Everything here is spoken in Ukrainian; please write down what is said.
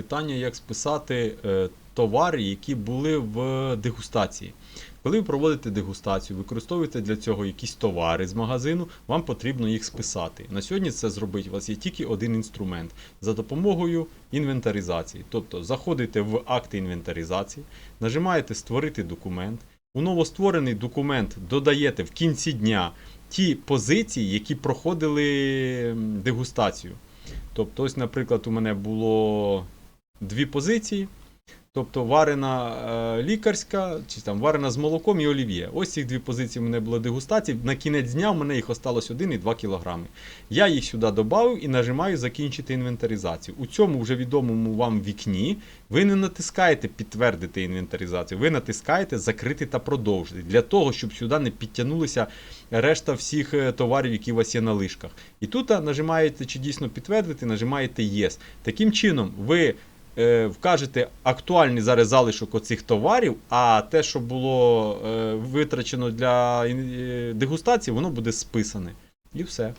Питання, як списати е, товари, які були в дегустації. Коли ви проводите дегустацію, використовуєте для цього якісь товари з магазину, вам потрібно їх списати. На сьогодні це зробити у вас є тільки один інструмент за допомогою інвентаризації. Тобто заходите в акти інвентаризації, нажимаєте Створити документ. У новостворений документ додаєте в кінці дня ті позиції, які проходили дегустацію. Тобто, ось, наприклад, у мене було дві позиції. Тобто варена е, лікарська, чи там варена з молоком і олів'є. Ось цих дві позиції в мене були дегустації. На кінець дня в мене їх осталось 1 і 2 кг. Я їх сюди додав і нажимаю закінчити інвентаризацію. У цьому вже відомому вам вікні ви не натискаєте підтвердити інвентаризацію, ви натискаєте закрити та продовжити для того, щоб сюди не підтягнулися решта всіх е, товарів, які у вас є на лишках. І тут нажимаєте чи дійсно підтвердити, нажимаєте Yes. Таким чином, ви е, вкажете актуальний зараз залишок оцих товарів, а те, що було е, витрачено для е, дегустації, воно буде списане. І все.